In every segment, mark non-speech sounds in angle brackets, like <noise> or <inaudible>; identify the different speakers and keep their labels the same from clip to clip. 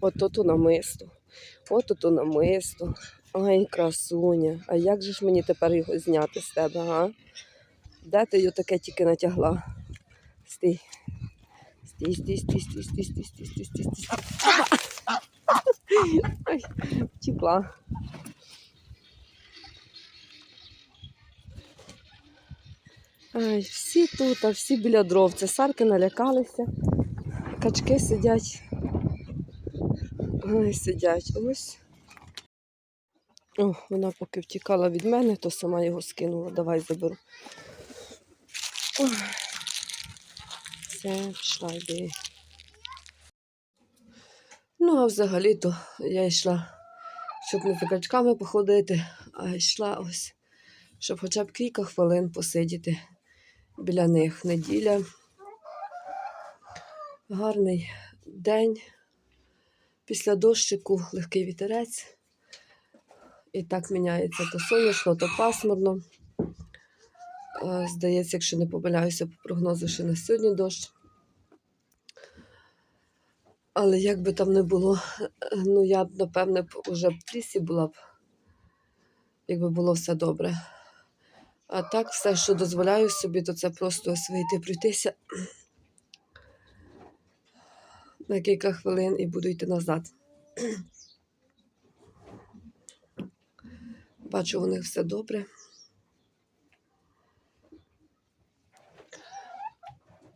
Speaker 1: Ото то намисто. Ото то намисто. Ай, красуня. А як же ж мені тепер його зняти з тебе, га? Де ти його таке тільки натягла? Стій. Стій, стій, стій, стій, стій, стій, стій, стій, стій, стій. Ай, втекла. Ай, всі тут, а всі біля дров. Це сарки налякалися. Качки сидять. Ой, сидять. Ось. О, вона поки втікала від мене, то сама його скинула. Давай заберу. Ой. Все, пішла йди. Ну, а взагалі-то я йшла, щоб не за качками походити, а йшла ось, щоб хоча б кілька хвилин посидіти біля них. Неділя. Гарний день. Після дощику легкий вітерець. І так міняється то сонячно, то пасмурно. Е, Здається, якщо не помиляюся по прогнозу, що на сьогодні дощ. Але як би там не було, ну я б, напевне, б уже в лісі була б, якби було все добре. А так, все, що дозволяю собі, то це просто ось пройтися на кілька хвилин і буду йти назад. Бачу, у них все добре.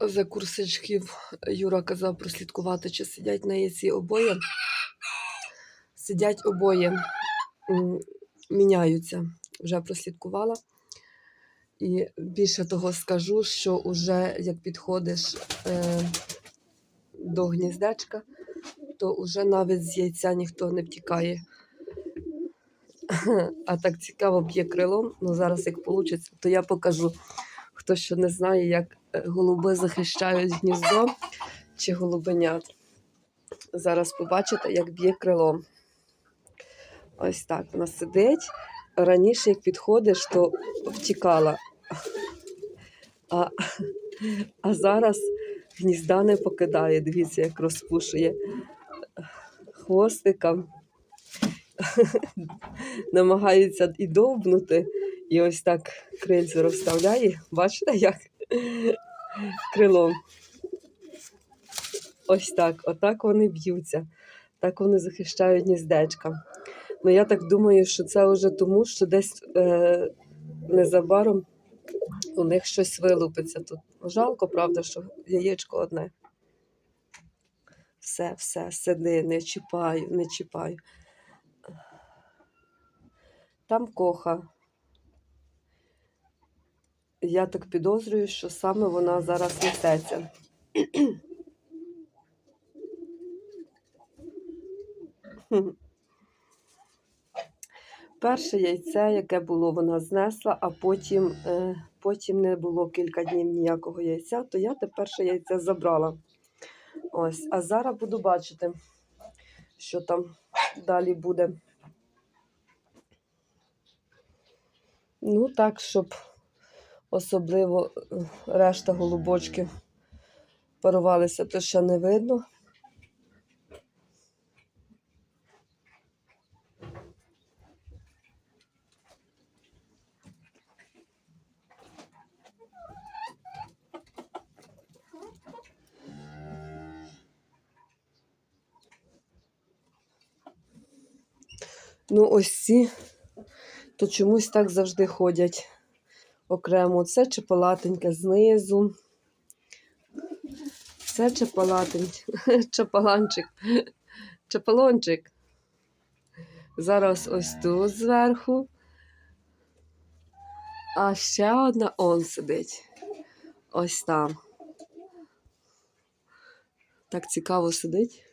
Speaker 1: За курсачків Юра казав прослідкувати, чи сидять на яйці обоє. Сидять обоє, міняються. Вже прослідкувала. І більше того скажу, що вже як підходиш е, до гніздечка, то вже навіть з яйця ніхто не втікає. <laughs> А так цікаво б'є крилом. Ну зараз як вийде, то я покажу. Хто що не знає, як е, голуби захищають гніздо чи голубенят. Зараз побачите, як б'є крилом. Ось так вона сидить. Раніше, як підходиш, то втікала. <laughs> А, а зараз гнізда не покидає. Дивіться, як розпушує хвостиком. <laughs> Намагається і довбнути, і ось так крильце розставляє. Бачите, як крилом. Ось так, отак вони б'ються, так вони захищають гніздечка. Ну, я так думаю, що це вже тому, що десь е, незабаром у них щось вилупиться тут. Жалко, правда, що яєчко одне. Все, все, сиди, не чіпаю, не чіпаю. Там коха. Я так підозрюю, що саме вона зараз несеться. Перше яйце, яке було, вона знесла, а потім, е, потім не було кілька днів ніякого яйця, то я те перше яйце забрала. Ось, а зараз буду бачити, що там далі буде. Ну, так, щоб особливо е, решта голубочків парувалися, то ще не видно. Ну, ось ці, то чомусь так завжди ходять окремо. Це чепалатеньке знизу. Це чепалатеньке, <laughs> чепаланчик, <laughs> чепалончик. Зараз ось тут зверху. А ще одна он сидить. Ось там. Так цікаво сидить.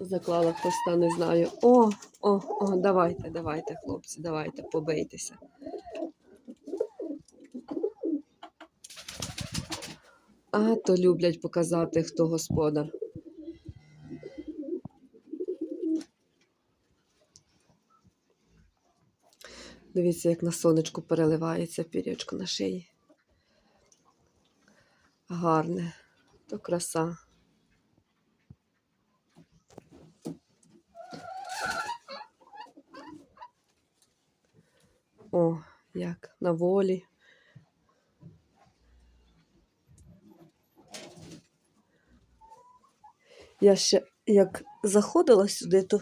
Speaker 1: Заклала хвоста, не знаю. О, о, о, давайте, давайте, хлопці, давайте, побийтеся. А то люблять показати, хто господар. Дивіться, як на сонечку переливається пірячко на шиї. Гарне, то краса. О, як на волі. Я ще як заходила сюди, то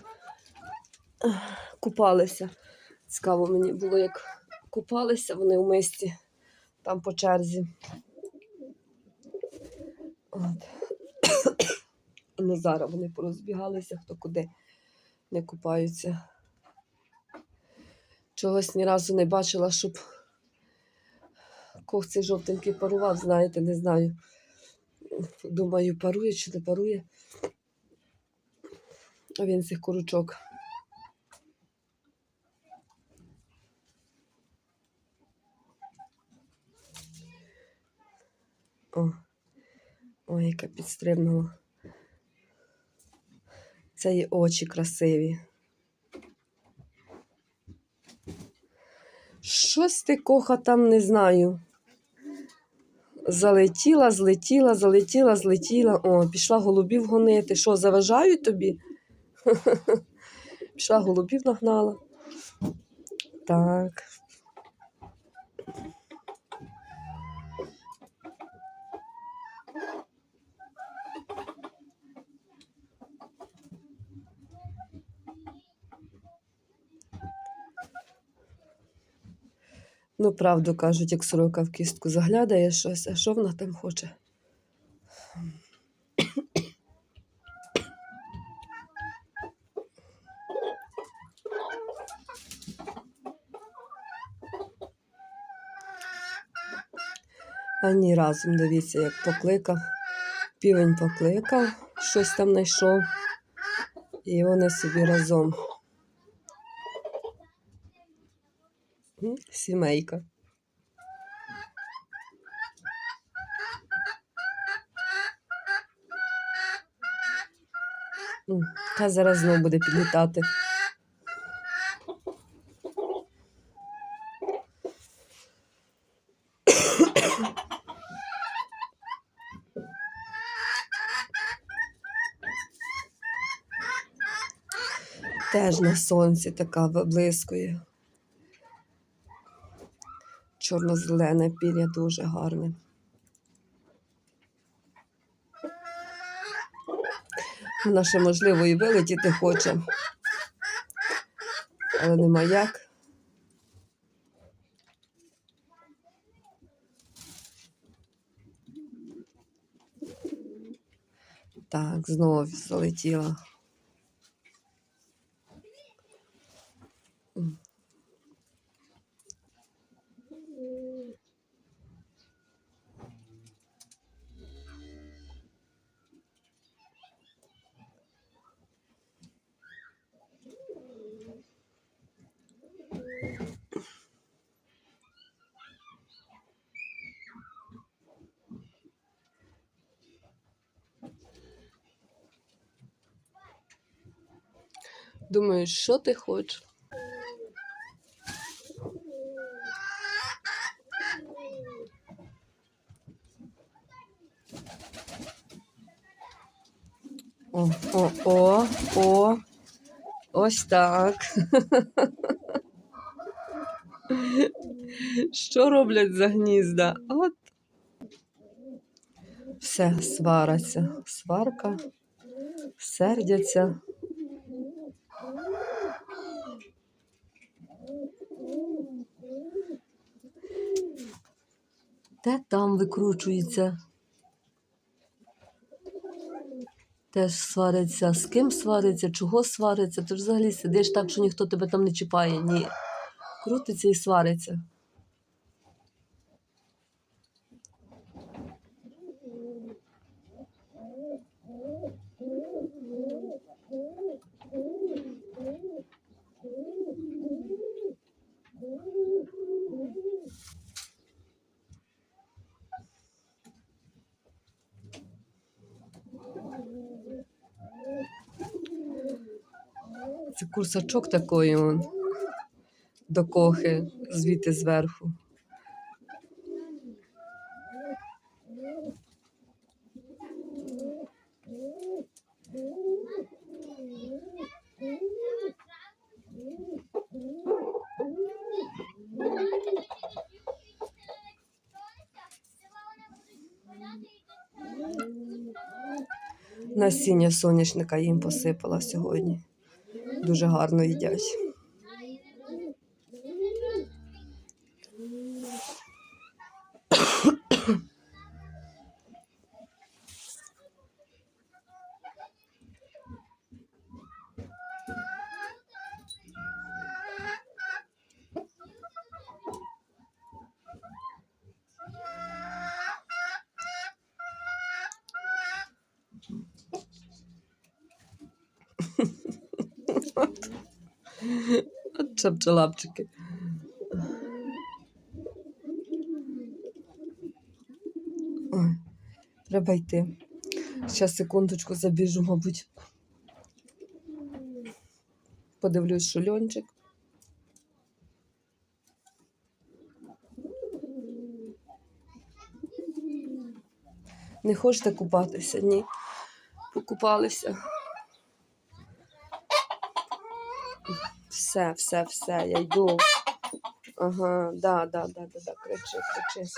Speaker 1: купалися. Цікаво мені було, як купалися вони в мисті там по черзі. От. <coughs> Ну, зараз вони порозбігалися, хто куди не купаються. Чогось ні разу не бачила, щоб кох цей жовтенький парував, знаєте, не знаю. Думаю, парує чи не парує. А він цих курочок. О, ой, яка підстрибнула. Це її очі красиві. Щось ти коха там не знаю. Залетіла, злетіла, залетіла, злетіла. О, пішла голубів гонити. Що, заважають тобі? <laughs> Пішла голубів нагнала. Так. Ну, правду кажуть, як сорока в кістку заглядає щось, а що вона там хоче? А ні, разом дивіться, як покликав. Півень покликав, щось там знайшов. І вони собі разом. Сімейка. Та зараз знову буде підлітати. Теж на сонці така виблискує. Чорно-зелене пір'я дуже гарне. Вона ще, можливо, і вилетіти хоче, але нема як. Так, знову залетіла. Думаю, що ти хочеш? О, о, о, о. Ось так. Що роблять за гнізда? От. Все, свараться. Сварка, сердяться. Те там викручується. Теж свариться, з ким свариться, чого свариться. Ти ж взагалі сидиш так, що ніхто тебе там не чіпає. Ні. Крутиться і свариться. Це курсачок такої он, до кохи, звідти зверху. Насіння сонячника їм посипала сьогодні. Дуже гарно їдять. <laughs> От чапчалапчики. Ой, треба йти. Зараз секундочку забіжу, мабуть. Подивлюсь, що льончик. Не хочете купатися? Ні. Покупалися. Все, все, все, я йду. Ага, да, да, да, да, да, кричи, кричи.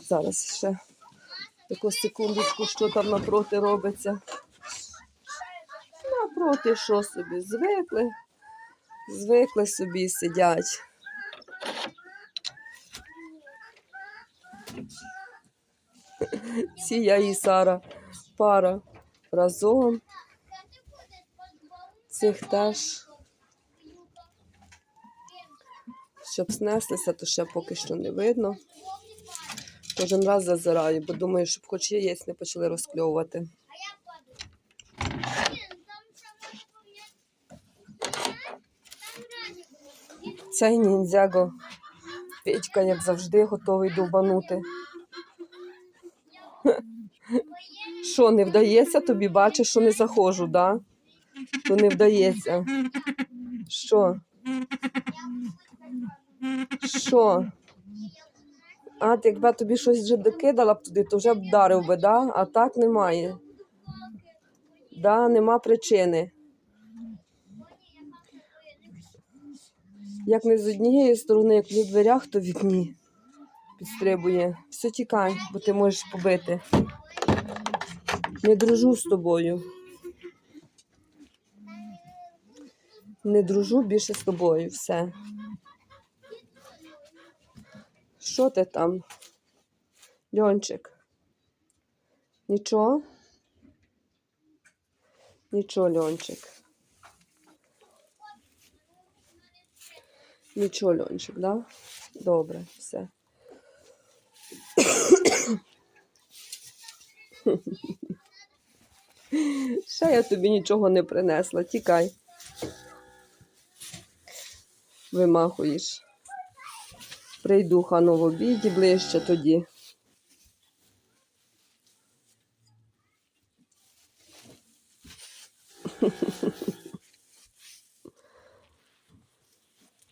Speaker 1: Зараз ще таку секундочку, що там напроти робиться. Напроти що собі? Звикли. Звикли собі сидять. Ці я і Сара пара разом. Цих теж. Щоб снеслися, то ще поки що не видно. Кожен раз зазираю, бо думаю, щоб хоч яєць не почали розкльовувати. Цей ніндзяго Петька, як завжди, готовий довбанути. Що, не вдається тобі? Бачиш, що не заходжу, да? То не вдається. Що? Що? А, ти якби тобі щось вже докидала б туди, то вже б вдарив би, да? А так немає. Да, нема причини. Як не з однієї сторони, як в дверях, то вікні підстрибує. Все тікай, бо ти можеш побити. Не дружу з тобою. Не дружу більше з тобою. Все. Що ти там? Льончик? Нічого? Нічого, Льончик. Нічого, Льончик, да? Добре, все. Ще я тобі нічого не принесла. Тікай. Вимахуєш. Прийду хану в обіді ближче тоді.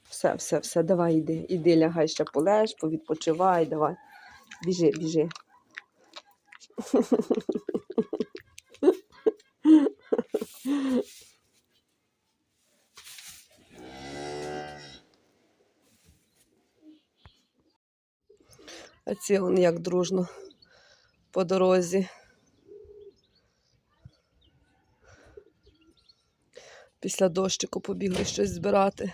Speaker 1: Все, все, все, давай іди. Іди, лягай ще полеж, повідпочивай, давай. Біжи, біжи. А ці вони як дружно по дорозі. Після дощику побігли щось збирати.